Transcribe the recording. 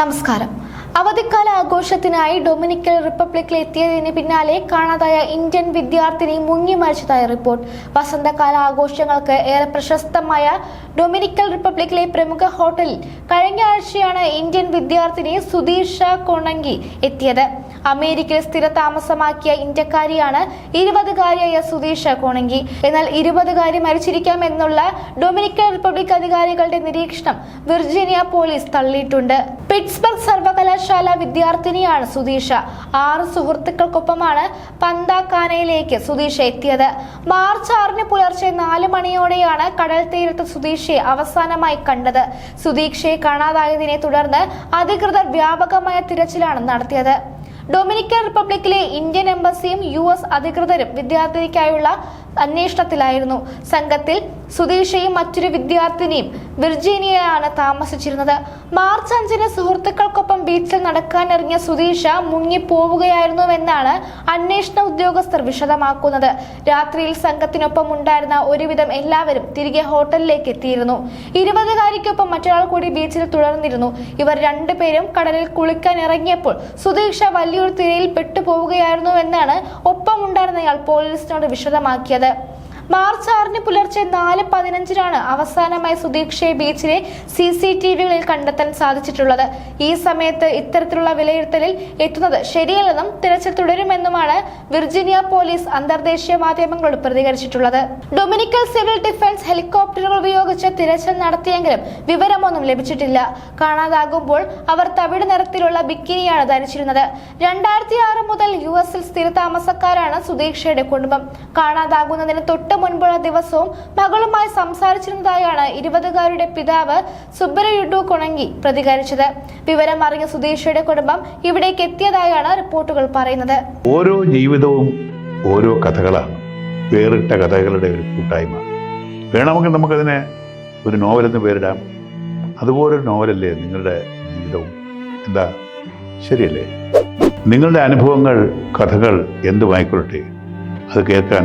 നമസ്കാരം. അവധിക്കാല ആഘോഷത്തിനായി ഡൊമിനിക്കൽ റിപ്പബ്ലിക്കിൽ എത്തിയതിന് പിന്നാലെ കാണാതായ ഇന്ത്യൻ വിദ്യാർത്ഥിനി മുങ്ങി മരിച്ചതായി റിപ്പോർട്ട്. വസന്തകാല ആഘോഷങ്ങൾക്ക് ഏറെ പ്രശസ്തമായ ഡൊമിനിക്കൽ റിപ്പബ്ലിക്കിലെ പ്രമുഖ ഹോട്ടലിൽ കഴിഞ്ഞ ആഴ്ചയാണ് ഇന്ത്യൻ വിദ്യാർത്ഥിനി സുധീഷ കൊണങ്കി എത്തിയത്. അമേരിക്കയിൽ സ്ഥിര താമസമാക്കിയ ഇന്ത്യക്കാരിയാണ് ഇരുപതുകാരിയായ സുധീഷ കോണങ്കി. എന്നാൽ ഇരുപതുകാരി മരിച്ചിരിക്കാം എന്നുള്ള ഡൊമിനിക്കൻ റിപ്പബ്ലിക് അധികാരികളുടെ നിരീക്ഷണം വിർജീനിയ പോലീസ് തള്ളിയിട്ടുണ്ട്. പിറ്റ്സ്ബർഗ് സർവകലാശാല വിദ്യാർത്ഥിനിയാണ് സുധീഷ. ആറ് സുഹൃത്തുക്കൾക്കൊപ്പമാണ് പന്താക്കാനയിലേക്ക് സുധീഷ എത്തിയത്. മാർച്ച് ആറിന് പുലർച്ചെ നാല് മണിയോടെയാണ് കടൽ തീരത്ത് സുധീഷയെ അവസാനമായി കണ്ടത്. സുധീക്ഷയെ കാണാതായതിനെ തുടർന്ന് അധികൃതർ വ്യാപകമായ തിരച്ചിലാണ് നടത്തിയത്. ഡൊമിനിക്കൻ റിപ്പബ്ലിക്കിലെ ഇന്ത്യൻ എംബസിയും യു എസ് അധികൃതരും വിദ്യാർത്ഥിനിക്കായുള്ള അന്വേഷണത്തിലായിരുന്നു. സംഘത്തിൽ സുധീഷയും മറ്റൊരു വിദ്യാർത്ഥിനിയും വിർജീനിയയാണ് താമസിച്ചിരുന്നത്. മാർച്ച് അഞ്ചിന് സുഹൃത്തുക്കൾക്കൊപ്പം ബീച്ചിൽ നടക്കാനിറങ്ങിയ സുധീഷ മുങ്ങിപ്പോവുകയായിരുന്നുവെന്നാണ് അന്വേഷണ ഉദ്യോഗസ്ഥർ വിശദമാക്കുന്നത്. രാത്രിയിൽ സംഘത്തിനൊപ്പം ഉണ്ടായിരുന്ന ഒരുവിധം എല്ലാവരും തിരികെ ഹോട്ടലിലേക്ക് എത്തിയിരുന്നു. ഇരുപതുകാരിക്കൊപ്പം മറ്റൊരാൾ കൂടി ബീച്ചിൽ തുടർന്നിരുന്നു. ഇവർ രണ്ടുപേരും കടലിൽ കുളിക്കാൻ ഇറങ്ങിയപ്പോൾ സുധീഷ വലിയൊരു തിരയിൽ പെട്ടുപോവുകയായിരുന്നുവെന്നാണ് ഒപ്പമുണ്ടായിരുന്നയാൾ പോലീസിനോട് വിശദമാക്കിയത്. മാർച്ച് ആറിന് പുലർച്ചെ നാല് പതിനഞ്ചിനാണ് അവസാനമായി സുദീക്ഷയെ ബീച്ചിലെ സി സി ടി വികളിൽ കണ്ടെത്താൻ സാധിച്ചിട്ടുള്ളത്. ഈ സമയത്ത് ഇത്തരത്തിലുള്ള വിലയിരുത്തലിൽ എത്തുന്നത് ശരിയല്ലെന്നും തിരച്ചിൽ തുടരുമെന്നുമാണ് വിർജീനിയ പോലീസ് അന്തർദേശീയ മാധ്യമങ്ങളോട് പ്രതികരിച്ചിട്ടുള്ളത്. ഡൊമിനിക്കൽ സിവിൽ ഡിഫൻസ് ഹെലികോപ്റ്ററുകൾ ഉപയോഗിച്ച് തിരച്ചിൽ നടത്തിയെങ്കിലും വിവരമൊന്നും ലഭിച്ചിട്ടില്ല. കാണാതാകുമ്പോൾ അവർ തവിട് നിറത്തിലുള്ള ബിക്കിനിയാണ് ധരിച്ചിരുന്നത്. രണ്ടായിരത്തി ആറ് മുതൽ യു എസിൽ സ്ഥിരതാമസക്കാരാണ് സുദീക്ഷയുടെ കുടുംബം. കാണാതാകുന്നതിന് തൊട്ട് മുൻപുള്ള ദിവസവും മകളുമായി സംസാരിച്ചിരുന്നതായാണ് ഇരുപതുകാരുടെ പിതാവ് സുബ്ബരയുഡു കുണങ്ങി പ്രതികരിച്ചത്. വിവരം അറിഞ്ഞ സുധീഷയുടെ കുടുംബം ഇവിടേക്ക് എത്തിയതായാണ് റിപ്പോർട്ടുകൾ പറയുന്നത്. ഓരോ ജീവിതവും ഓരോ കഥകളാണ്. വേറിട്ട കഥകളുടെ ഒരു കൂട്ടായ്മ. വേണമെങ്കിൽ നമുക്കതിനെ ഒരു നോവലെന്ന് പേരിടാം. അതുപോലൊരു നോവലല്ലേ നിങ്ങളുടെ ജീവിതവും? എന്താ? ശരിയല്ലേ? നിങ്ങളുടെ അനുഭവങ്ങൾ കഥകൾ എന്തുമായിക്കൊള്ളട്ടെ? അത് കേൾക്കാൻ